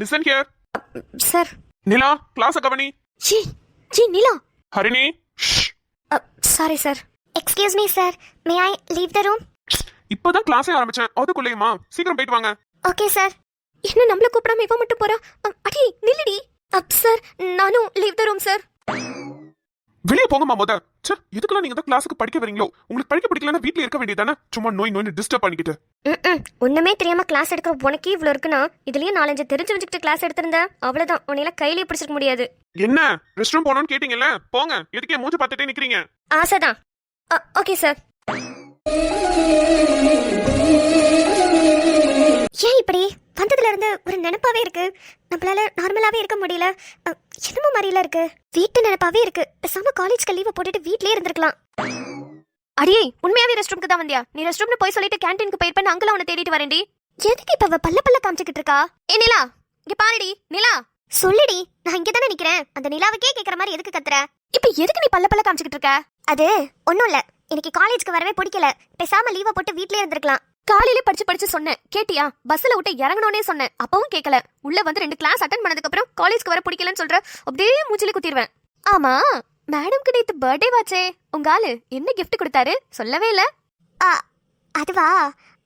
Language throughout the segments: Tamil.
Listen here sir Nila class கவனி. ஜி G Nila. Harini sorry sir excuse me sir may I leave the room இப்பதான் கிளாஸே ஆரம்பிச்சேன். அதுக்குள்ளேயுமா? சீக்கிரம் போயிட்டு வாங்க. ஓகே சார் என்ன நம்மள கூப்பிடாம இவ மட்டும் போறா? அடி நில்லடி. அப் சார் நானும் லீவ் த ரூம் சார் வெளியே போங்கம்மா முத. ச்சே எதுக்கெல்லாம் நீங்க தான் கிளாஸுக்கு படிக்க வரீங்களோ உங்களுக்கு படிக்க பிடிக்கலன்னா வீட்ல இருக்க வேண்டியதானே சும்மா நோய் நோய்னு டிஸ்டர்ப் பண்ணிக்கிட்டு. ம் ஒண்ணுமே தெரியாம கிளாஸ் எடுக்கிற உனக்கு இவ்வளோ இருக்குன்னா இதுலயும் நாலஞ்சு தெரிஞ்சு வச்சுக்கிட்டு கிளாஸ் எடுத்திருந்தா அவ்வளவுதான். உன்னையில கையிலேயே பிடிச்சிருக்க முடியாது. என்ன? ரெஸ்ட் ரூம் போகணும்னு கேட்டீங்கல்ல? போங்க. எதுக்கே மூஞ்சி பார்த்துட்டே நிக்கிறீங்க? ஆசைதான். ஓகே சார் ஏன் இப்படி? வந்ததுல இருந்து ஒரு நினைப்பாவே இருக்கு. நம்மளால நார்மலாவே இருக்க முடியல. என்னமோ மாதிரில இருக்கு. வீட்டு நினைப்பாவே இருக்கு. பேசாம காலேஜ்க்கு லீவை போட்டுட்டு வீட்லயே இருந்திருக்கலாம். அடியே உண்மையாவே ரெஸ்ட் ரூம்க்கு தான் வந்தியா? நீ ரெஸ்ட் ரூம்னு போய் சொல்லிட்டு கேண்டீனுக்கு போயிருப்பேன் அங்கிள் அவனை தேடிட்டு வரேன்டி. எதுக்கு இப்ப பல்ல பல்ல காமிச்சுக்கிட்டு இருக்கா? ஏ நிலா! இங்க பாருடி நிலா! சொல்லுடி நான் இங்க தானே நிக்கிறேன். அந்த நிலாவுக்கே கேக்குற மாதிரி எதுக்கு கத்துற? இப்ப எதுக்கு நீ பல்ல பல்ல காமிச்சுக்கிட்டு இருக்க? அது ஒண்ணும் இல்ல. இன்னைக்கு காலேஜ்க்கு வரவே பிடிக்கல. பேசாம லீவை போட்டு வீட்லயே இருந்திருக்கலாம். காலையில படிச்சு படிச்சு சொன்னேன். கேட்டியா? பஸ்ல விட்டு இறங்கணும்னே சொன்னேன். அப்பவும் கேட்கல உள்ள வந்து ரெண்டு கிளாஸ் அட்டன் பண்ணதுக்கு அப்புறம் காலேஜ்க்கு வர பிடிக்கலன்னு சொல்ற அப்படியே மூச்சில குத்திடுவேன் ஆமா மேடம்க்கு நேத்து பர்த்டே வாச்சே. உங்க ஆளு என்ன gift கொடுத்தாரு? சொல்லவே இல்ல. அதுவா?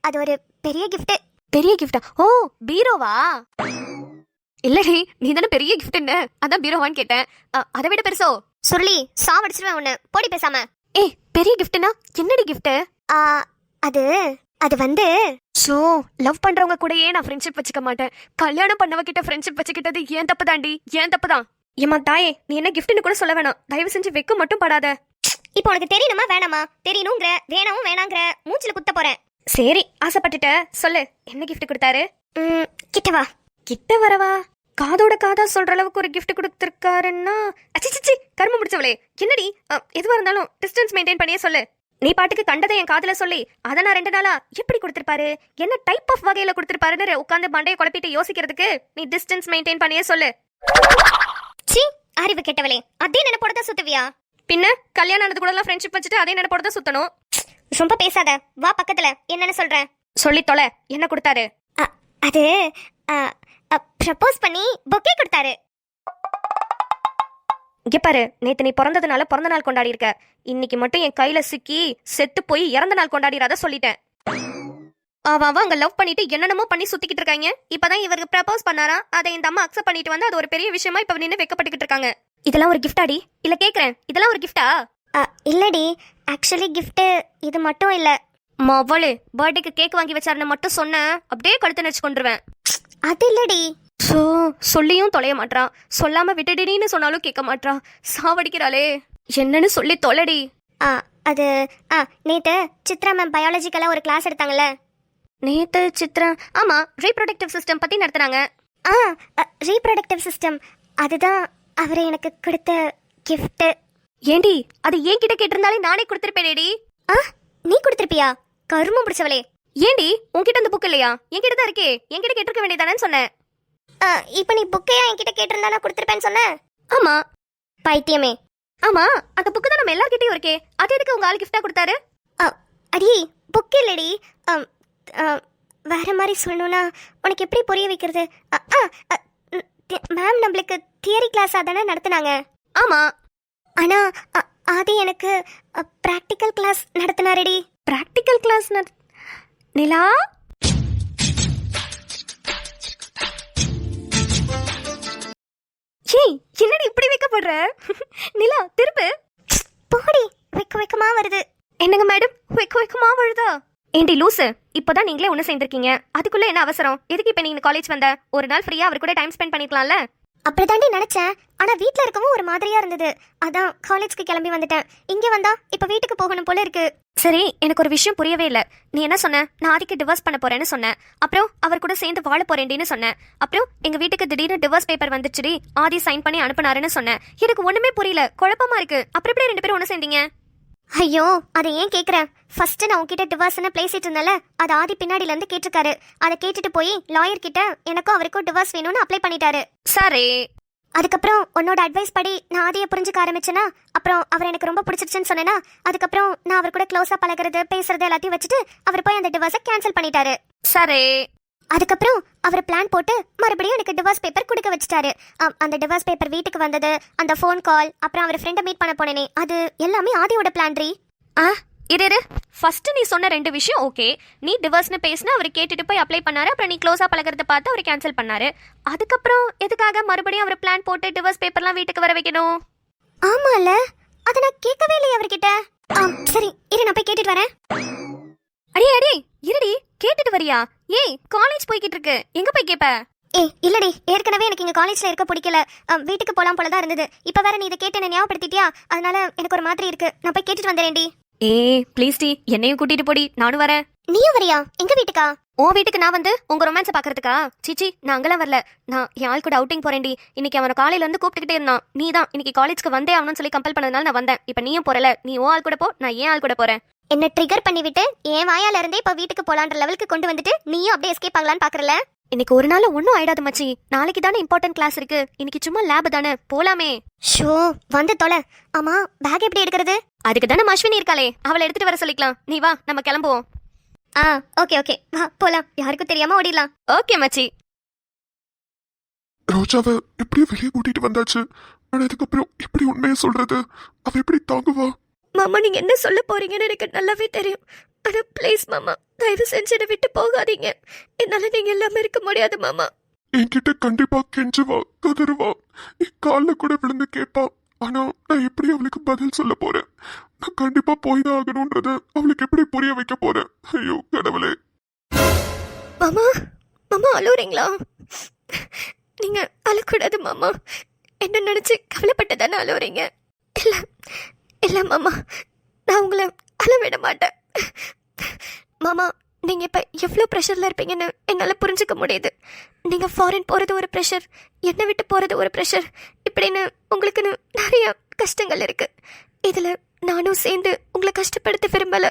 அது ஒரு பெரிய gift. பெரிய கிஃப்டா ஓ பீரோவா? இல்லடி நீ தானே பெரிய கிஃப்ட்னு அதான் பீரோவான்னு கேட்டேன். அதை விட பெருசோ? சொல்லி சாவடிச்சிருவேன் உன்னை. போடி பேசாம. ஏய் பெரிய கிஃப்ட்னா என்னடி gift? அது அது வந்து ஷோ லவ் பண்றவங்க கூடயே நான் ஃப்ரெண்ட்ஷிப் வச்சுக்க மாட்டேன். கல்யாணம் பண்ணவ கிட்ட ஃப்ரெண்ட்ஷிப் வச்சுக்கிட்டது ஏன் தப்பு தாண்டி ஏன் தப்பு தான் ஏமா தாயே நீ என்ன கிஃப்ட்னு கூட சொல்ல வேணாம். தயவு செஞ்சு வெக்க மட்டும் படாத. இப்போ உனக்கு தெரியணுமா வேணாமா? தெரியணுங்கிற வேணாவும் வேணாங்கிற மூச்சில குத்த போறேன். சரி ஆசைப்பட்டுட்ட சொல்லு. என்ன gift கொடுத்தாரு? கிட்ட வா. கிட்ட வரவா? காதோட காதா சொல்ற அளவுக்கு ஒரு gift கொடுத்துருக்காருன்னா அச்சிச்சி கரும முடிச்சவளே. என்னடி? அ, எதுவா இருந்தாலும் டிஸ்டன்ஸ் மெயின்டைன் பண்ணியே சொல்லு. நீ பாட்டுக்கு கண்டதை என் காதுல சொல்லி அதை நான் ரெண்டு நாளா எப்படி கொடுத்திருப்பாரு? என்ன டைப் ஆஃப் வகையில கொடுத்திருப்பாருன்னு உட்காந்து மண்டையை குழப்பிட்டு யோசிக்கிறதுக்கு நீ டிஸ்டன்ஸ் மெயின்டைன் பண்ணியே சொல்லு. சி அறிவு கெட்டவளே அதே நினைப்போட தான் சுத்துவியா? பின்ன கல்யாணம் ஆனது கூட எல்லாம் ஃப்ரெண்ட்ஷிப் வச்சுட்டு அதே நினைப்போட தான் சுத்தணும் ரொம்ப பேசாத வா பக்கத்துல என்னன்னு சொல்றேன் சொல்லி தொலை என்ன கொடுத்தாரு? அது ப்ரப்போஸ் பண்ணி பொக்கே கொடுத்தாரு. இங்க பாரு நேத்து நீ பிறந்ததுனால பிறந்த நாள் கொண்டாடி இருக்க இன்னைக்கு மட்டும் என் கையில சிக்கி செத்து போய் இறந்த நாள் கொண்டாடிடாத சொல்லிட்டேன். அவன் அங்க லவ் பண்ணிட்டு என்னென்னமோ பண்ணி சுத்திக்கிட்டு இருக்காங்க. இப்பதான் இவருக்கு ப்ரப்போஸ் பண்ணாரா? அதை இந்த அம்மா அக்செப்ட் பண்ணிட்டு வந்து அது ஒரு பெரிய விஷயமா இப்ப நின்று வெக்கப்பட்டுக்கிட்டு இருக்காங்க. இதெல்லாம் ஒரு கிஃப்டாடி இல்ல கேக்குறேன் இதெல்லாம் ஒரு கிஃப்டா இல்லடி. ஆக்சுவலி gift இது மட்டும் இல்ல. மவளே பர்த்டேக்கு கேக் வாங்கி வச்சாருன்னு மட்டும் சொன்னேன். அப்படியே கழுத்து நெச்சு கொண்டுருவேன். அது இல்லடி. ஸோ சொல்லியும் தொலைய மாட்றான். சொல்லாம விட்டுடின்னு சொன்னாலும் கேட்க மாட்றான். சாவடிக்கிறாளே. என்னன்னு சொல்லி தொலைடி. ஆ அது ஆ நேத்து சித்ரா மேம் பயாலஜிக்கெல்லாம் ஒரு கிளாஸ் எடுத்தாங்கல்ல? நேத்து சித்ரா ஆமா ரீப்ரொடக்டிவ் சிஸ்டம் பத்தி நடத்துனாங்க. ஆ ரீப்ரொடக்டிவ் சிஸ்டம் அதுதான் அவர் எனக்கு கொடுத்த gift. ஏண்டி அது என்கிட்ட கேட்டிருந்தாலே நானே கொடுத்துருப்பேனேடி. ஆ நீ கொடுத்துருப்பியா? கருமம் பிடிச்சவளே. ஏண்டி உன்கிட்ட அந்த புக் இல்லையா? என்கிட்ட தான் இருக்கே. என்கிட்ட கேட்டிருக்க வேண்டியதானே சொன்னேன். இப்போ நீ புக்கையா என்கிட்ட கேட்டிருந்தா நான் கொடுத்துருப்பேன்னு சொன்ன? ஆமா. பைத்தியமே. ஆமா அந்த புக்கு தான் நம்ம எல்லார்கிட்டயும் இருக்கே. அது எதுக்கு உங்க ஆள் கிஃப்டா கொடுத்தாரு? அடி புக் இல்லடி. வேற மாதிரி சொல்லணும்னா உனக்கு எப்படி புரிய வைக்கிறது? மேம் நம்மளுக்கு தியரி கிளாஸ் தானே நடத்துனாங்க. ஆமா. ஆனா அ- அது எனக்கு practical class நடத்தினாரடி. Practical class Nila? ஏய் என்னடி இப்படி வைக்கப்படுற? நிலா திருப்பு. போடி வைக்க வைக்கமா வருது. என்னங்க மேடம் வைக்க வைக்கமா வருதா? ஏண்டி லூசு இப்போதான் நீங்களே ஒன்று சேர்ந்துருக்கீங்க. அதுக்குள்ள என்ன அவசரம்? எதுக்கு இப்போ நீங்க காலேஜ் வந்த? ஒரு நாள் ஃப்ரீயா அவர் கூட டைம் ஸ்பெண்ட் பண்ணிக்கலாம்ல? அப்படிதாண்டி நினைச்சேன். ஆனா வீட்ல இருக்கவும் ஒரு மாதிரியா இருந்தது. அதான் காலேஜ்க்கு கிளம்பி வந்துட்டேன். இங்க வந்தா இப்ப வீட்டுக்கு போகணும் போல இருக்கு. சரி எனக்கு ஒரு விஷயம் புரியவே இல்லை. நீ என்ன சொன்ன? நான் ஆதிக்கு டிவோர்ஸ் பண்ண போறேன்னு சொன்னேன். அப்புறம் அவர் கூட சேர்ந்து வாழ போறேன்டின்னு சொன்னேன். அப்புறம் எங்க வீட்டுக்கு திடீர்னு டிவோர்ஸ் பேப்பர் வந்துச்சுடி ஆதி சைன் பண்ணி அனுப்புனாருன்னு சொன்னேன். எனக்கு ஒண்ணுமே புரியல. குழப்பமா இருக்கு. அப்புறம் எப்படி ரெண்டு பேரும் ஒன்று சேர்ந்தீங்க? ஐயோ அதை ஏன் கேக்குறேன் ஃபர்ஸ்ட் நான் உன்கிட்ட டிவோர்ஸ்னு பேசிட்டு இருந்தேன்ல அது ஆதி பின்னாடில இருந்து கேட்டிருக்காரு. அதை கேட்டுட்டு போய் லாயர் கிட்ட எனக்கும் அவருக்கும் டிவோர்ஸ் வேணும்னு அப்ளை பண்ணிட்டாரு. சரி. அதுக்கப்புறம் உன்னோட அட்வைஸ் படி நான் அதையே புரிஞ்சுக்க ஆரம்பிச்சேனா அப்புறம் அவர் எனக்கு ரொம்ப பிடிச்சிருச்சுன்னு சொன்னேனா அதுக்கப்புறம் நான் அவர் கூட க்ளோஸா பழகுறது பேசுறது எல்லாத்தையும் வச்சுட்டு அவர் போய் அந்த டிவோர்ஸை கேன்சல் பண்ணிட்டாரு. சரி. அதுக்கப்புறம் அவர் பிளான் போட்டு மறுபடியும் எனக்கு டிவோர்ஸ் பேப்பர் கொடுக்க வச்சுட்டாரு. அந்த டிவோர்ஸ் பேப்பர் வீட்டுக்கு வந்தது அந்த ஃபோன் கால் அப்புறம் அவர் ஃப்ரெண்டை மீட் பண்ண போனேனே அது எல்லாமே ஆதியோட பிளான் ரீ ஆ இரு இரு. ஃபர்ஸ்ட் நீ சொன்ன ரெண்டு விஷயம் ஓகே நீ டிவோர்ஸ்னு பேசினா அவர் கேட்டுட்டு போய் அப்ளை பண்ணாரு. அப்புறம் நீ க்ளோஸா பழகிறத பார்த்து அவர் கேன்சல் பண்ணாரு. அதுக்கப்புறம் எதுக்காக மறுபடியும் அவர் பிளான் போட்டு டிவோர்ஸ் பேப்பர்லாம் வீட்டுக்கு வர வைக்கணும்? ஆமால. அதை நான் கேட்கவே இல்லையே அவர்கிட்ட. ஆம், சரி இரு நான் போய் கேட்டுட்டு வரேன். அடி அடி இருடி கேட்டுட்டு வரியா? ஏய் காலேஜ் போய்கிட்டு இருக்கு. எங்க போய் கேப்ப? ஏய் இல்லடி. ஏற்கனவே எனக்கு இங்க காலேஜ்ல இருக்க பிடிக்கல. வீட்டுக்கு போலாம் போல தான் இருந்தது. இப்ப வேற நீ இதை கேட்டு என்ன ஞாபகப்படுத்திட்டியா? அதனால எனக்கு ஒரு மாதிரி இருக்கு. நான் போய் கேட்டுட்டு வந்துறேன்டி. ஏய் ப்ளீஸ் டி என்னையும் கூட்டிட்டு போடி நானும் வரேன். நீயும் வரியா? எங்க வீட்டுக்கா? உன் வீட்டுக்கு நான் வந்து உங்க ரொமான்ஸை பாக்குறதுக்கா? சிச்சி நான் அங்கெல்லாம் வரல. நான் என் ஆள் கூட அவுட்டிங் போறேன்டி. இன்னைக்கு அவனை காலையில இருந்து கூப்பிட்டுக்கிட்டே இருந்தான். நீ தான் இன்னைக்கு காலேஜ்க்கு வந்தே ஆகணும்னு சொல்லி கம்பல் பண்ணதுனால நான் வந்தேன். இப்போ நீயும் போறல. நீ உன் ஆள் கூட போ நான் ஏன் ஆள் கூட போறேன். என்ன ட்ரிகர் பண்ணிவிட்டு என் வாயால இருந்தே இப்ப வீட்டுக்கு போலான்ற லெவலுக்கு கொண்டு வந்துட்டு நீயும் அப்படியே எஸ்கேப் ஆகலான்னு பாக்குறல? இன்னைக்கு ஒரு நாள் ஒன்றும் ஆயிடாது மச்சி. நாளைக்கு தானே இம்பார்ட்டன்ட் கிளாஸ் இருக்கு. இன்னைக்கு சும்மா லேப் தானே. போலாமே. ஷோ வந்து தொலை. ஆமா பேக் எப்படி எடுக்கிறது? அதுக்கு தானே அஸ்வினி இருக்காளே. அவளை எடுத்துட்டு வர சொல்லிக்கலாம். நீ வா நம்ம கிளம்புவோம். ஆ ஓகே ஓகே வா போலாம். யாருக்கும் தெரியாம ஓடிடலாம். ஓகே மச்சி. ரோஜாவை எப்படியோ வெளியே கூட்டிட்டு வந்தாச்சு. ஆனா அதுக்கப்புறம் எப்படி உண்மையை சொல்றது? அவ எப்படி தாங்குவா? மாமா நீங்க என்ன சொல்ல போறீங்கன்னு எனக்கு நல்லாவே தெரியும். ஆனா ப்ளீஸ் மாமா தயவு செஞ்சு என்னை விட்டு போகாதீங்க. என்னால நீங்க எல்லாமே இருக்க முடியாது மாமா. என்கிட்ட கண்டிப்பா கெஞ்சுவா கதறுவா. என் காலில் கூட விழுந்து கேட்பா ஆனா நான் எப்படி அவளுக்கு பதில் சொல்ல போறேன்? நான் கண்டிப்பா போய் தான் ஆகணும்ன்றத அவளுக்கு எப்படி புரிய வைக்க போறேன்? ஐயோ கடவுளே. மாமா மாமா அழுவுறீங்களா? நீங்க அழக்கூடாது மாமா. என்ன நினைச்சு கவலைப்பட்டு தானே அழுவுறீங்க? இல்ல இல்ல மாமா. நான் உங்களை அழ விட மாட்டேன். மாமா நீங்க இப்ப எவ்வளவு ப்ரெஷர்ல இருப்பீங்கன்னு என்னால புரிஞ்சுக்க முடியுது. நீங்க ஃபாரின் போறது ஒரு ப்ரெஷர் என்னை விட்டு போறது ஒரு ப்ரெஷர் இப்படின்னு உங்களுக்குன்னு நிறைய கஷ்டங்கள் இருக்கு. இதுல நானும் சேர்ந்து உங்களை கஷ்டப்படுத்த விரும்பல.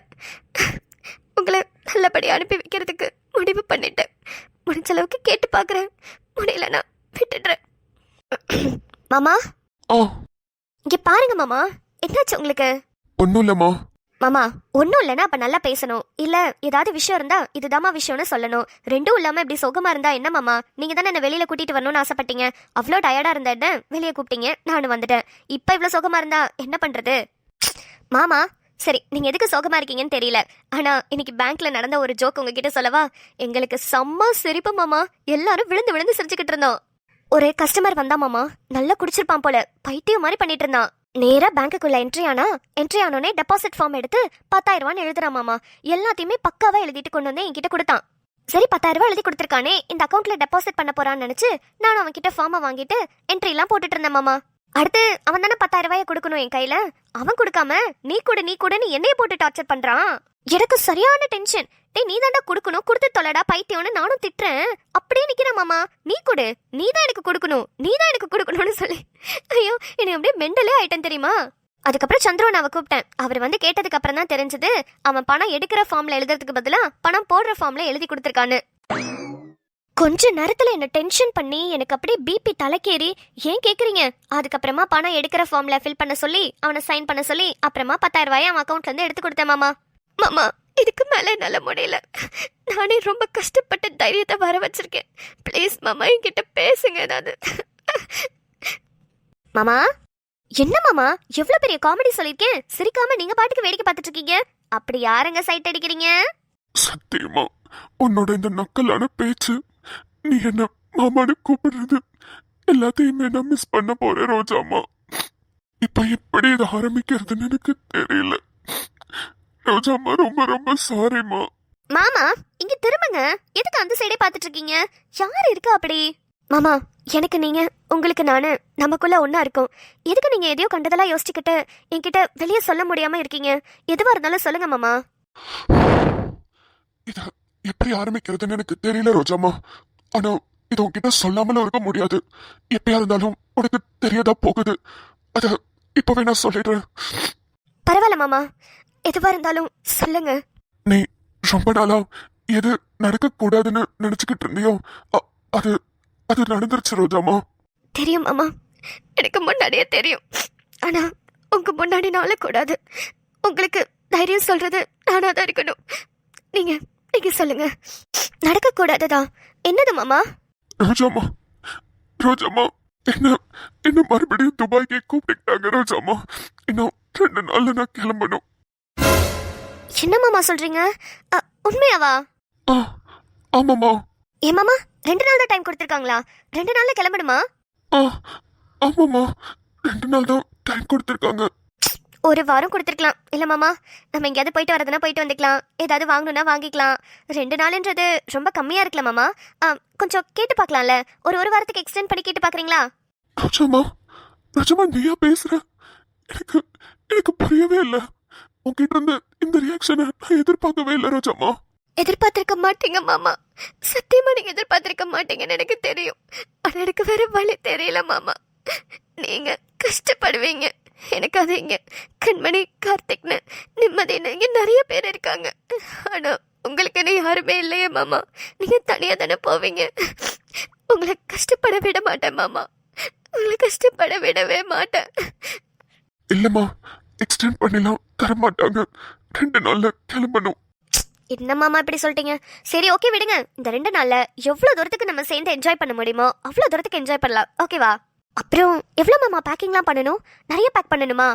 உங்களை நல்லபடியா அனுப்பி வைக்கிறதுக்கு முடிவு பண்ணிட்டேன். முடிஞ்ச அளவுக்கு கேட்டு பார்க்குறேன் முடியலனா விட்டுடுறேன். மாமா? ஆ. இங்க பாருங்க மாமா என்னாச்சு உங்களுக்கு? ஒன்றும் இல்லைம்மா. மாமா ஒன்றும் இல்லைன்னா அப்ப நல்லா பேசணும். இல்ல ஏதாவது விஷயம் இருந்தா இதுதாம்மா விஷயம்னு சொல்லணும். ரெண்டும் இல்லாம இப்படி சுகமா இருந்தா என்ன மாமா? நீங்க தானே என்ன வெளியில கூட்டிட்டு வரணும்னு ஆசைப்பட்டீங்க. அவ்வளோ டயர்டா இருந்தேன்னு வெளியே கூப்பிட்டீங்க. நானும் வந்துட்டேன். இப்ப இவ்வளவு சுகமா இருந்தா என்ன பண்றது? மாமா சரி நீங்க எதுக்கு சோகமா இருக்கீங்கன்னு தெரியல. ஆனா இன்னைக்கு பேங்க்ல நடந்த ஒரு ஜோக் உங்ககிட்ட சொல்லவா? எங்களுக்கு செம்ம சிரிப்பு மாமா. எல்லாரும் விழுந்து விழுந்து சிரிச்சுக்கிட்டு இருந்தோம். ஒரு கஸ்டமர் வந்தா மாமா நல்லா குடிச்சிருப்பான் போல. பைத்தியம் மாதிரி பண்ணிட்டு இருந்தான். நேரா பேங்க்குள்ள என்ட்ரி ஆனா என்ட்ரி ஆனோடனே டெபாசிட் ஃபார்ம் எடுத்து பத்தாயிரம் ரூபான்னு எழுதுறான் மாமா. எல்லாத்தையுமே பக்காவா எழுதிட்டு கொண்டு வந்து என்கிட்ட கொடுத்தான். சரி பத்தாயிரம் ரூபாய் எழுதி கொடுத்துருக்கானே இந்த அக்கௌண்ட்ல டெபாசிட் பண்ண போறான்னு நினைச்சு நான் அவன் கிட்ட ஃபார்மை வாங்கிட்டு என்ட்ரி எல்லாம் போட்டுட்டு இருந்தேன் மாமா. அடுத்து அவன் தானே பத்தாயிரம் ரூபாயை கொடுக்கணும் என் கையில? அவன் கொடுக்காம நீ கூட நீ கூடன்னு என்னைய போட்டு டார்ச்சர் பண்றான். எனக்கு சரியான டென்ஷன் டேய் நீ தாண்டா கொடுக்கணும். கொடுத்து தொலைடா பைத்தியம்னு நானும் திட்டுறேன். அப்படியே நிற்கிறேன் மாமா. நீ கொடு. நீ தான் எனக்கு கொடுக்கணும். நீ தான் எனக்கு கொடுக்கணும்னு சொல்லி. ஐயோ என்னை அப்படியே மெண்டலே ஆயிட்டேன் தெரியுமா? அதுக்கப்புறம் சந்திரன் அவ கூப்பிட்டேன். அவர் வந்து கேட்டதுக்கு அப்புறம் தான் தெரிஞ்சது அவன் பணம் எடுக்கிற ஃபார்ம்ல எழுதுறதுக்கு பதிலா பணம் போடுற ஃபார்ம்ல எழுதி கொடுத்துருக்கான்னு. கொஞ்ச நேரத்துல என்ன டென்ஷன் பண்ணி எனக்கு அப்படியே பிபி தலைக்கேறி ஏன் கேக்குறீங்க? அதுக்கப்புறமா பணம் எடுக்கிற ஃபார்ம்ல ஃபில் பண்ண சொல்லி அவனை சைன் பண்ண சொல்லி அப்புறமா பத்தாயிரம் ரூபாய் அவன் அக்கௌண்ட்ல இருந்து எடுத்து கொடுத்தேன் மாமா. மாமா இதுக்கு மேல என்னால முடியல. நானே ரொம்ப கஷ்டப்பட்டு தைரியத்தை வர வச்சிருக்கேன். ப்ளீஸ் மாமா என்கிட்ட பேசுங்க ஏதாவது. மாமா? என்ன மாமா? எவ்வளவு பெரிய காமெடி சொல்லிருக்கேன் சிரிக்காம நீங்க பாட்டுக்கு வேடிக்கை பார்த்துட்டு இருக்கீங்க. அப்படி யாருங்க சைட் அடிக்கிறீங்க? சத்தியமா உன்னோட இந்த நக்கலான பேச்சு நீ என்ன மாமான்னு கூப்பிடுறது? எல்லாத்தையுமே நான் மிஸ் பண்ண போறேன் ரோஜாமா இப்ப எப்படி இதை ஆரம்பிக்கிறதுன்னு எனக்கு தெரியல. ரோஜாமா ரொம்ப ரொம்ப சாரிம்மா மாமா இங்க திரும்புங்க. எதுக்கு அந்த சைடே பார்த்துட்டு இருக்கீங்க யார் இருக்கா அப்படி? மாமா எனக்கு நீங்க உங்களுக்கு நானு நமக்குள்ள ஒண்ணா இருக்கும். எதுக்கு நீங்க எதையோ கண்டதெல்லாம் யோசிச்சுக்கிட்டு என்கிட்ட வெளியே சொல்ல முடியாம இருக்கீங்க? எதுவா இருந்தாலும் சொல்லுங்க மாமா. இத எப்படி ஆரம்பிக்கிறதுன்னு எனக்கு தெரியல ரோஜாமா ஆனா இது உன்கிட்ட சொல்லாமலும் இருக்க முடியாது. எப்பயா இருந்தாலும் உனக்கு தெரியாதா போகுது. அத இப்பவே நான் சொல்லிடுறேன். பரவாயில்ல மாமா. எதுவா இருந்தாலும் சொல்லுங்க. நீ ரொம்ப நாளா எது நடக்க கூடாதுன்னு நினைச்சுக்கிட்டு இருந்தியோ? அ- அது அது நடந்துருச்சு ரோஜாமா? தெரியும் மாமா. எனக்கு முன்னாடியே தெரியும். ஆனா உங்க முன்னாடி நான் அழக்கூடாது உங்களுக்கு தைரியம் சொல்றது நானா தான் இருக்கணும். நீங்க நீங்க சொல்லுங்க. நடக்கக்கூடாதுதான் என்னது மாமா? ரோஜாம்மா ரோஜாம்மா என்ன என்ன மறுபடியும் துபாய்க்கு கூப்பிட்டுக்கிட்டாங்க ரோஜாம்மா இன்னும் ரெண்டு நாள்ல நான் கிளம்பணும். என்ன மாமா சொல்றீங்க உண்மையாவா? ஆ ஆமாம்மா. ஏன் மாமா ரெண்டு நாள் தான் டைம் கொடுத்துருக்காங்களா? ரெண்டு நாள்ல கிளம்பணுமா? ஆ ஆமாம்மா. ரெண்டு நாள் தான் டைம் கொடுத்துருக்காங்க. ஒரு வாரம் கொடுத்துருக்கலாம். இல்ல மாமா நம்ம எங்கேயாவது போயிட்டு வரதுனா போயிட்டு வந்துக்கலாம். ஏதாவது வாங்கணும்னா வாங்கிக்கலாம். ரெண்டு நாளுன்றது ரொம்ப கம்மியா இருக்குல்ல மாமா. கொஞ்சம் கேட்டு பார்க்கலாம்ல. ஒரு ஒரு வாரத்துக்கு எக்ஸ்டெண்ட் பண்ணி கேட்டு பார்க்கறீங்களா? ரோஜாம்மா ரோஜாம்மா நீயா பேசுற? எனக்கு எனக்கு புரியவே இல்லை. உன்கிட்ட இருந்து இந்த ரியாக்ஷனை நான் எதிர்பார்க்கவே இல்லை ரோஜாம்மா. எதிர்பார்த்திருக்க மாட்டீங்க மாமா. சத்தியமா நீங்க எதிர்பார்த்திருக்க மாட்டீங்கன்னு எனக்கு தெரியும். ஆனா எனக்கு வேற வழி தெரியல மாமா. நீங்க கஷ்டப்படுவீங்க. எனக்கு அது இங்க கண்மணி கார்த்திக்னு நிம்மதின்னு இங்க நிறைய பேர் இருக்காங்க. ஆனா உங்களுக்குன்னு யாருமே இல்லையே மாமா. நீங்க தனியா தானே போவீங்க. உங்களை கஷ்டப்பட விட மாட்டேன் மாமா. உங்களை கஷ்டப்பட விடவே மாட்டேன். இல்லைம்மா எக்ஸ்டெண்ட் பண்ணிலாம் தரமாட்டாங்க. ரெண்டு நாள்ல கிளம்பணும். என்ன மாமா இப்படி சொல்லிட்டீங்க? சரி ஓகே விடுங்க. இந்த ரெண்டு நாள்ல எவ்வளவு தூரத்துக்கு நம்ம சேர்ந்து என்ஜாய் பண்ண முடியுமோ அவ்வளவு தூரத்துக்கு என்ஜாய் பண்ணலாம். ஓகேவா அப்புறம் எவ்வளோ மாமா பேக்கிங்லாம் பண்ணணும்? நிறைய பேக் பண்ணணுமா?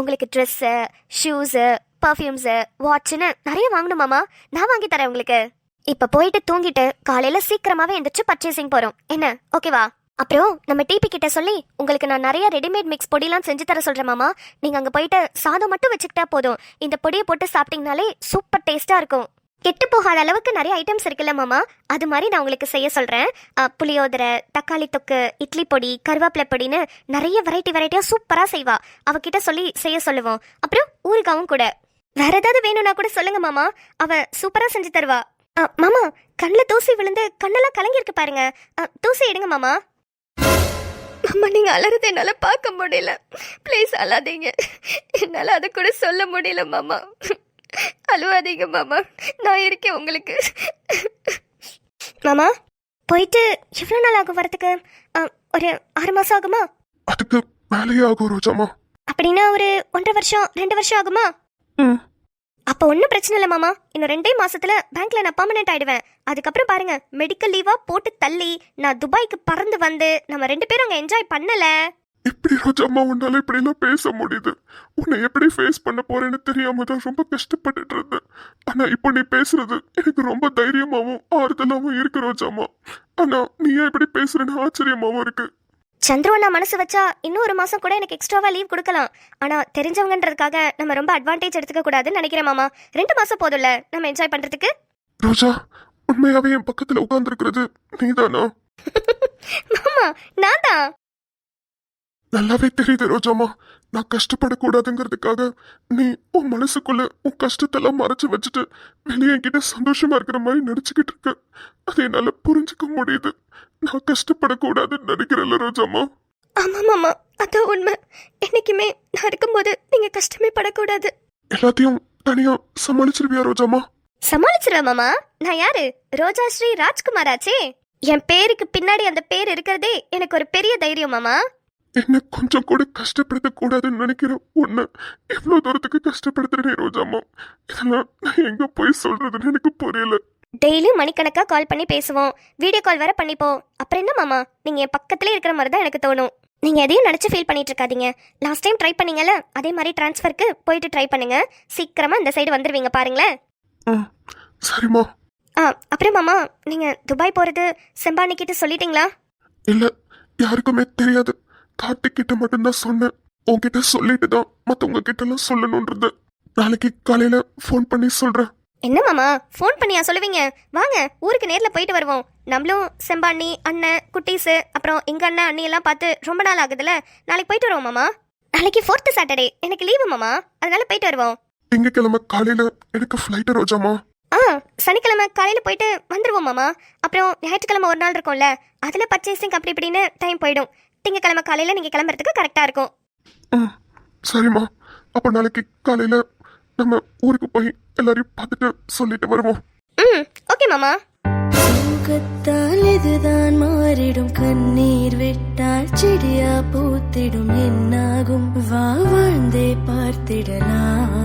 உங்களுக்கு ட்ரெஸ்ஸு ஷூஸு பர்ஃப்யூம்ஸு வாட்ச்னு நிறைய வாங்கணுமாமா நான் வாங்கி தரேன் உங்களுக்கு. இப்போ போயிட்டு தூங்கிட்டு காலையில சீக்கிரமாவே எந்திரிச்சு பர்ச்சேசிங் போறோம். என்ன? ஓகேவா அப்புறம் நம்ம டிபி கிட்ட சொல்லி உங்களுக்கு நான் நிறைய ரெடிமேட் மிக்ஸ் பொடிலாம் செஞ்சு தர சொல்றேன் மாமா. நீங்க அங்க போயிட்டு சாதம் மட்டும் வச்சுக்கிட்டா போதும். இந்த பொடியை போட்டு சாப்பிட்டீங்கனாலே சூப்பர் டேஸ்டா இருக்கும். கெட்டு போகாத அளவுக்கு நிறைய ஐட்டம்ஸ் இருக்குல்ல மாமா? அது மாதிரி நான் உங்களுக்கு செய்ய சொல்றேன். புளியோதரை தக்காளி தொக்கு இட்லி பொடி கருவேப்பிலை பொடின்னு நிறைய வெரைட்டி வெரைட்டியா சூப்பரா செய்வா. அவகிட்ட சொல்லி செய்ய சொல்லுவோம். அப்புறம் ஊறுகாவும் கூட. வேற ஏதாவது வேணும்னா கூட சொல்லுங்க மாமா. அவ சூப்பரா செஞ்சு தருவா. மாமா கண்ணில் தூசி விழுந்து கண்ணெல்லாம் கலங்கியிருக்கு பாருங்க. தூசி எடுங்க மாமா. அம்மா நீங்க அலறத என்னால பார்க்க முடியல. ப்ளீஸ் அழாதீங்க. என்னால அதை கூட சொல்ல முடியல மாமா. அழுவாதீங்க மாமா. நான் இருக்கேன் உங்களுக்கு. மாமா போயிட்டு எவ்வளோ நாள் ஆகும் வரதுக்கு அ, ஒரு ஆறு மாசம் ஆகுமா? அதுக்கு மேலேயே ஆகும் ரோஜாம்மா. அப்படின்னா ஒரு ஒன்றரை வருஷம் ரெண்டு வருஷம் ஆகுமா? ம். அப்போ ஒன்றும் பிரச்சனை இல்லை மாமா. இன்னும் ரெண்டே மாசத்துல பேங்க்ல நான் பர்மனெண்ட் ஆயிடுவேன். அதுக்கப்புறம் பாருங்க மெடிக்கல் லீவா போட்டு தள்ளி நான் துபாய்க்கு பறந்து வந்து நம்ம ரெண்டு பேரும் அங்கே என்ஜாய் பண்ணல. எப்படி ரோஜாம்மா உன்னால இப்படி எல்லாம் பேச முடியுது. உன்னை எப்படி ஃபேஸ் பண்ண போறேன்னு தெரியாம தான் ரொம்ப கஷ்டப்பட்டுட்டு இருந்தேன். ஆனா இப்போ நீ பேசுறது எனக்கு ரொம்ப தைரியமாவும் ஆறுதலாவும் இருக்கு ரோஜாம்மா ஆனா நீ ஏன் இப்படி பேசுறேன்னு ஆச்சரியமாவும் இருக்கு. சந்துருவண்ணா மனசு வச்சா இன்னும் ஒரு மாசம் கூட எனக்கு எக்ஸ்ட்ராவா லீவ் கொடுக்கலாம். ஆனா தெரிஞ்சவங்கன்றதுக்காக நம்ம ரொம்ப அட்வான்டேஜ் எடுத்துக்க கூடாதுன்னு நினைக்கிறேன் மாமா. ரெண்டு மாசம் போதும்ல நம்ம என்ஜாய் பண்றதுக்கு? ரோஜா உண்மையாவே என் பக்கத்துல உட்கார்ந்துருக்கிறது நீதானா? மாமா நான் தான் நல்லாவே தெரியுது ரோஜாம்மா நான் கஷ்டப்படக்கூடாதுங்கிறதுக்காக நீ உன் மனசுக்குள்ள உன் கஷ்டத்தெல்லாம் மறைச்சு வச்சுட்டு வெளியே என்கிட்ட சந்தோஷமா இருக்கிற மாதிரி நடிச்சுக்கிட்டு இருக்க. அதை என்னால புரிஞ்சுக்க முடியுது. நான் கஷ்டப்படக்கூடாதுன்னு நினைக்கிறேன்ல ரோஜாம்மா. ஆமா மாமா. அதான் உண்மை. என்னைக்குமே நான் இருக்கும்போது நீங்க கஷ்டமே படக்கூடாது. எல்லாத்தையும் தனியா சமாளிச்சிருவியா ரோஜாம்மா? சமாளிச்சிருவேன் மாமா. நான் யாரு? ரோஜா ஸ்ரீ ராஜ்குமார் ஆச்சே என் பேருக்கு பின்னாடி அந்த பேர் இருக்கிறதே எனக்கு ஒரு பெரிய தைரியம் மாமா. என்ன கொஞ்சம் கூட கஷ்டப்படுத்த கூடாதுன்னு நினைக்கிற உன்னை எவ்வளவு தூரத்துக்கு கஷ்டப்படுத்துறேன் ரோஜாம்மா. இதெல்லாம் நான் எங்க போய் சொல்றதுன்னு எனக்கு புரியல. டெய்லியும் மணிக்கணக்கா கால் பண்ணி பேசுவோம். வீடியோ கால் வேற பண்ணிப்போம். அப்புறம் என்ன மாமா? நீங்க என் பக்கத்துல இருக்கிற மாதிரி தான் எனக்கு தோணும். நீங்க எதையும் நினைச்சு ஃபீல் பண்ணிட்டு இருக்காதீங்க. லாஸ்ட் டைம் ட்ரை பண்ணீங்கல்ல அதே மாதிரி ட்ரான்ஸ்ஃபருக்கு போயிட்டு ட்ரை பண்ணுங்க. சீக்கிரமா இந்த சைடு வந்துருவீங்க பாருங்களேன். சரிம்மா. ஆ அப்புறம் மாமா நீங்க துபாய் போறது செம்பானி கிட்ட சொல்லிட்டீங்களா? இல்ல யாருக்குமே தெரியாது. கார்த்திக் மட்டும்தான் சொன்னேன். உன்கிட்ட சொல்லிட்டு தான் மத்தவங்க கிட்ட எல்லாம் சொல்லணும்ன்றது. நாளைக்கு காலையில ஃபோன் பண்ணி சொல்றேன். என்ன மாமா? ஃபோன் பண்ணியா சொல்லுவீங்க? வாங்க ஊருக்கு நேர்ல போயிட்டு வருவோம். நம்மளும் செம்பாண்ணி அண்ணன் குட்டீஸ் அப்புறம் எங்க அண்ணன் அண்ணி எல்லாம் பார்த்து ரொம்ப நாள் ஆகுதுல நாளைக்கு போயிட்டு வருவோம் மாமா. நாளைக்கு ஃபோர்த்து சாட்டர்டே எனக்கு லீவு மாமா. அதனால போயிட்டு வருவோம். திங்கக்கிழமை காலையில எனக்கு ஃப்ளைட் ரோஜாமா. ஆ சனிக்கிழமை காலையில போயிட்டு வந்துருவோம் மாமா. அப்புறம் ஞாயிற்றுக்கிழமை ஒரு நாள் இருக்கும்ல. அதுல பர்ச்சேசிங் அப்படி இப்படின்னு டைம் போயிடும். திங்கக்கிழமை காலையில நீங்க கிளம்புறதுக்கு கரெக்டா இருக்கும். ம் சரிம்மா. அப்ப நாளைக்கு காலையில நம்ம ஊருக்கு போய் எல்லாரையும் பார்த்துட்டு சொல்லிட்டு வருவோம். ம் ஓகே மாமா. சோகத்தால் இதுதான் மாறிடும். கண்ணீர் விட்டால் செடியா பூத்திடும். என்னாகும்? வா வாழ்ந்தே பார்த்திடலாம்.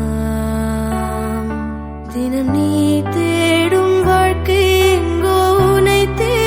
தினம் நீ தேடும் வாழ்க்கை எங்கோ உனை தேடுமே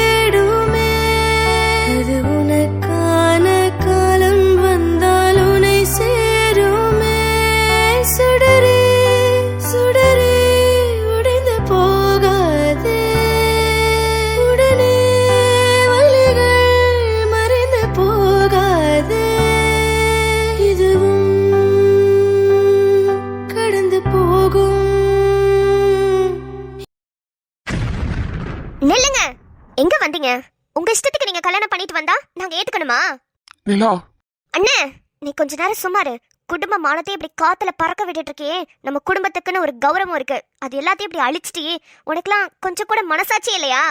கொஞ்ச நேரம் சும்மாரு. குடும்ப மானத்தை இப்படி காத்துல பறக்க விட்டுட்டு இருக்கியே நம்ம குடும்பத்துக்குன்னு ஒரு கௌரவம் இருக்கு. அது எல்லாத்தையும் இப்படி அழிச்சிட்டியே. உனக்குலாம் கொஞ்சம் கூட மனசாட்சி இல்லையா?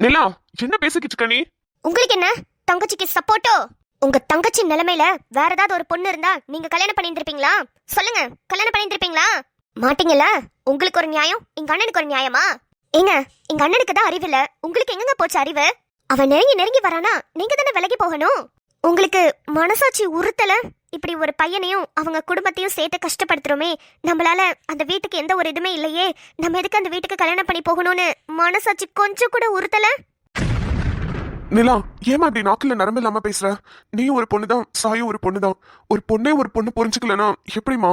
நிலா என்ன பேசிக்கிட்டு நீ? உங்களுக்கு என்ன? தங்கச்சிக்கு சப்போர்ட்டோ உங்க தங்கச்சி நிலைமையில வேற ஏதாவது ஒரு பொண்ணு இருந்தா நீங்க கல்யாணம் பண்ணியிருந்திருப்பீங்களா? சொல்லுங்க. கல்யாணம் பண்ணியிருந்திருப்பீங்களா? மாட்டீங்கல்ல? உங்களுக்கு ஒரு நியாயம் எங்க அண்ணனுக்கு ஒரு நியாயமா? ஏங்க எங்க அண்ணனுக்கு தான் அறிவு இல்ல. உங்களுக்கு எங்கங்க போச்சு அறிவு? அவன் நெருங்கி நெருங்கி வரானா நீங்க தானே விலகி போகணும்? உங்களுக்கு மனசாட்சி உறுத்தல? இப்படி ஒரு பையனையும் அவங்க குடும்பத்தையும் சேர்த்து கஷ்டப்படுத்துறோமே நம்மளால அந்த வீட்டுக்கு எந்த ஒரு இதுமே இல்லையே நம்ம எதுக்கு அந்த வீட்டுக்கு கல்யாணம் பண்ணி போகணும்னு மனசாட்சி கொஞ்சம் கூட உறுத்தல? நிலா ஏமா அப்படி நாக்குல நரம்பு இல்லாம பேசுற? நீ ஒரு பொண்ணுதான் சாயும் ஒரு பொண்ணுதான். ஒரு பொண்ணே ஒரு பொண்ணு புரிஞ்சுக்கலனா எப்படிமா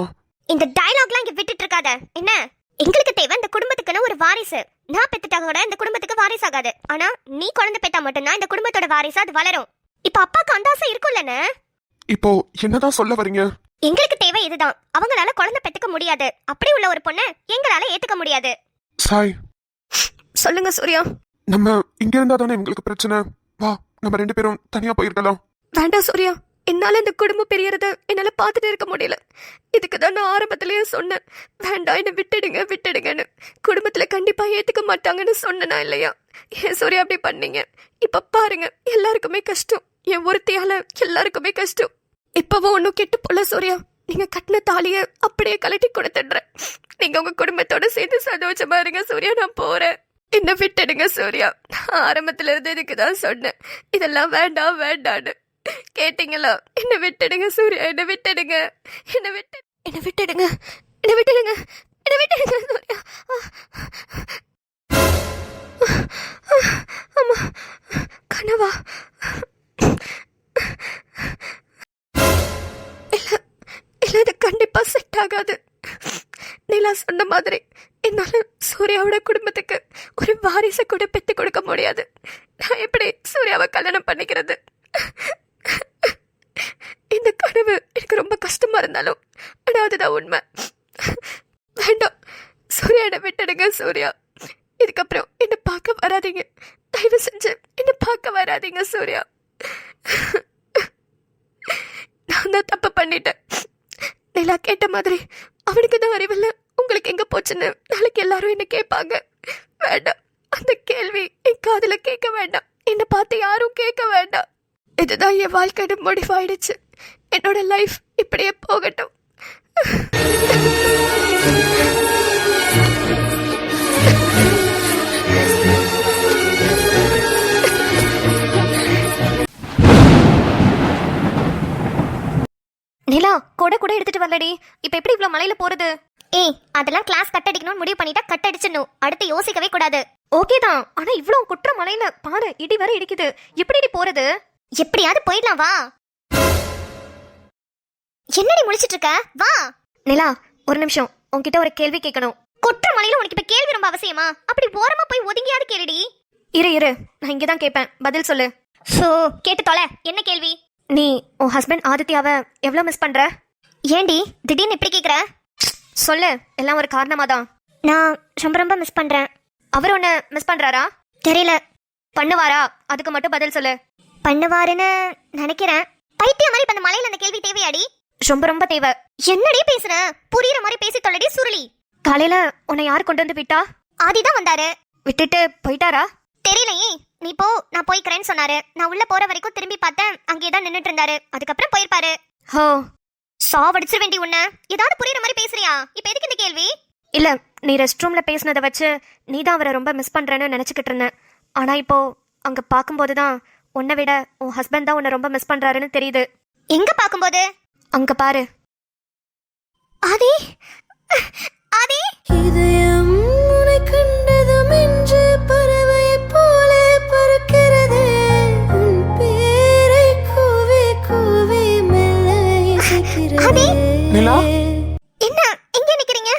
இந்த டயலாக்லாம் இங்க விட்டுட்டு இருக்காத. என்ன? எங்களுக்கு தேவை இந்த குடும்பத்துக்குன்னு ஒரு வாரிசு. நான் பெத்துட்டா கூட இந்த குடும்பத்துக்கு வாரிசு ஆகாது ஆனா நீ குழந்தை பெத்தா மட்டும்தான் இந்த குடும்பத்தோட வாரிசு அது வளரும். இப்ப அப்பாக்கு அந்த ஆசை இருக்கும்லண்ணே? இப்போ என்னதான் சொல்ல வரீங்க? எங்களுக்கு தேவை இதுதான். அவங்களால குழந்தை பெத்துக்க முடியாது. அப்படி உள்ள ஒரு பொண்ணை எங்களால ஏத்துக்க முடியாது. சாய். சொல்லுங்க சூர்யா. நம்ம இங்க இருந்தா தானே எங்களுக்கு பிரச்சனை? வா நம்ம ரெண்டு பேரும் தனியா போயிருக்கலாம். வேண்டாம் சூர்யா. என்னால இந்த குடும்பம் பெரியறத என்னால பார்த்துட்டு இருக்க முடியல. இதுக்கு தான் நான் ஆரம்பத்திலேயே சொன்னேன். வேண்டாம் என்னை விட்டுடுங்க விட்டுடுங்கன்னு. குடும்பத்துல கண்டிப்பா ஏத்துக்க மாட்டாங்கன்னு சொன்னனா இல்லையா? ஏன் சூர்யா அப்படி பண்ணீங்க? இப்ப பாருங்க எல்லாருக்குமே கஷ்டம். என் ஒருத்தியால எல்லாருக்குமே கஷ்டம். இப்பவும் ஒன்றும் கெட்டு போல சூர்யா. நீங்கள் கட்டின தாலியை அப்படியே கழட்டி கொடுத்துடுறேன். நீங்கள் உங்கள் குடும்பத்தோட சேர்ந்து சந்தோஷமா இருங்க சூர்யா. நான் போகிறேன் என்ன விட்டுடுங்க சூர்யா. நான் ஆரம்பத்துல இருந்து இதுக்கு தான் சொன்னேன். இதெல்லாம் வேண்டாம் வேண்டான்னு. கேட்டீங்களா? என்ன விட்டுடுங்க சூர்யா. என்ன விட்டுடுங்க. என்ன விட்டு என்ன விட்டுடுங்க. என்ன விட்டுடுங்க. என்ன விட்டுடுங்க சூர்யா. ஆமா கனவா. இல்ல இது கண்டிப்பா செட் ஆகாது. நிலா சொன்ன மாதிரி என்னால சூர்யாவோட குடும்பத்துக்கு ஒரு வாரிசை கூட பெற்று கொடுக்க முடியாது. நான் எப்படி சூர்யாவை கல்யாணம் பண்ணிக்கிறது? இந்த கனவு எனக்கு ரொம்ப கஷ்டமா இருந்தாலும் ஆனா அதுதான் உண்மை. வேண்டாம். சூர்யாட விட்டுடுங்க சூர்யா. இதுக்கப்புறம் என்னை பார்க்க வராதீங்க. தயவு செஞ்சு என்ன பார்க்க வராதீங்க சூர்யா. நான் தான் தப்பு பண்ணிட்டேன். நிலா கேட்ட மாதிரி. அவனுக்கு தான் அறிவில்ல. உங்களுக்கு எங்கே போச்சுன்னு நாளைக்கு எல்லாரும் என்ன கேட்பாங்க. வேண்டாம். அந்த கேள்வி என் காதில் கேட்க வேண்டாம். என்னை பார்த்து யாரும் கேட்க வேண்டாம். இதுதான் என் வாழ்க்கையோட முடிவாயிடுச்சு. என்னோட லைஃப் இப்படியே போகட்டும். வரலடி இப்ப எப்படி இவ்வளவு மலையில போறது? ஏய் அதெல்லாம் கிளாஸ் கட் அடிக்கணும்னு முடிவு பண்ணிட்டா கட் அடிச்சிடணும் அடுத்து யோசிக்கவே கூடாது. ஓகே தான். ஆனா இவ்வளவு குற்ற மலையில பாரு இடி வர இடிக்குது. எப்படி இடி போறது? எப்படியாவது போயிடலாம் வா. என்னடி முடிச்சிட்டு இருக்க? வா. நிலா ஒரு நிமிஷம். உன்கிட்ட ஒரு கேள்வி கேட்கணும். குற்ற மலையில உனக்கு இப்ப கேள்வி ரொம்ப அவசியமா? அப்படி ஓரமா போய் ஒதுங்கியாவது கேளுடி. இரு இரு. நான் இங்க தான் கேட்பேன். பதில் சொல்லு. சோ கேட்டு தொலை. என்ன கேள்வி? நீ உன் ஹஸ்பண்ட் ஆதித்யாவை எவ்வளவு மிஸ் பண்ற? ஏண்டி? திடீர்னு இப்படி கேக்குற? சொல்லு எல்லாம் ஒரு காரணமா தான் நான் ரொம்ப ரொம்ப மிஸ் பண்றேன். அவர் உன்னை மிஸ் பண்றாரா? தெரியல. பண்ணுவாரா? அதுக்கு மட்டும் பதில் சொல்லு. பண்ணுவாருன்னு நினைக்கிறேன். பைத்தியம் மாதிரி இப்ப அந்த மலையில அந்த கேள்வி தேவையாடி? ரொம்ப ரொம்ப தேவை. என்னடி பேசுற? புரியுற மாதிரி பேசி தொல்லடி சுருளி. காலையில உன்னை யார் கொண்டு வந்து விட்டா? ஆதிதான் வந்தாரு. விட்டுட்டு போயிட்டாரா? தெரியலையே. நீ போ நான் போய்க்கிறேன்னு சொன்னாரு. நான் உள்ள போற வரைக்கும் திரும்பி பார்த்தேன். அங்கேயே தான் நின்றுட்டு இருந்தாரு. அதுக்கப்புறம் போயிருப்பாரு. ஹோ சாவடிச்சிட வேண்டி உன்ன. ஏதாவது புரியுற மாதிரி பேசுறியா? இப்ப எதுக்கு இந்த கேள்வி? இல்ல நீ ரெஸ்ட் ரூம்ல பேசுனதை வச்சு நீ தான் அவரை ரொம்ப மிஸ் பண்றேன்னு நினைச்சுக்கிட்டு இருந்தேன். ஆனா இப்போ அங்க பார்க்கும்போது தான் உன்னை விட உன் ஹஸ்பண்ட் தான் உன்னை ரொம்ப மிஸ் பண்றாருன்னு தெரியுது. எங்க பாக்கும்போது அங்க பாரு. ஆதி? ஆதி? இதயம் உன்னை நிலா? என்ன எங்க நிக்கிறீங்க?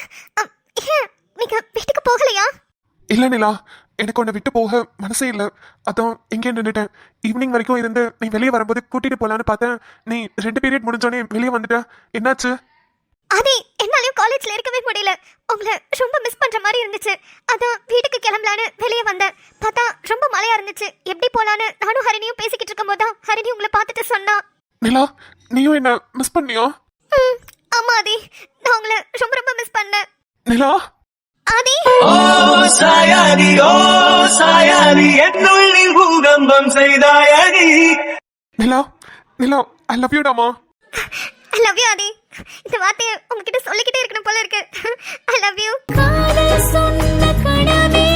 நீங்க வீட்டுக்கு போகலையா? இல்ல நிலா எனக்கு உன்னை விட்டு போக மனசே இல்ல. அதான் எங்கே நின்னுட்டேன் ஈவினிங் வரைக்கும் இருந்து நீ வெளியே வரும்போது கூட்டிட்டு போலான்னு பார்த்தேன். நீ ரெண்டு பீரியட் முடிஞ்சோடனே வெளியே வந்துட்ட. என்னாச்சு? ஆதி என்னாலயும் காலேஜ்ல இருக்கவே முடியல. உங்களை ரொம்ப மிஸ் பண்ற மாதிரி இருந்துச்சு. அதான் வீட்டுக்கு கிளம்பலான்னு வெளியே வந்தேன். பார்த்தா ரொம்ப மழையா இருந்துச்சு. எப்படி போலான்னு நானும் ஹரிணியும் பேசிக்கிட்டு இருக்கும்போது தான் ஹரிணி உங்களை பார்த்துட்டு சொன்னா. நிலா நீயும் என்ன மிஸ் பண்ணியா? ஆமா ஆதி. நான் உங்களை ரொம்ப ரொம்ப மிஸ் பண்ணேன். நிலா? ஆதி? ஓ சாயாதி ஓ சாயாதி என்னுள் நீ பூகம்பம் செய்தாயடி. Nila Nila I love you டாமா. I love you Aadhi. இந்த வார்த்தையை உங்ககிட்ட சொல்லிக்கிட்டே இருக்கணும் போல இருக்கு. ஐ லவ் யூ காதல் சொன்ன கனவே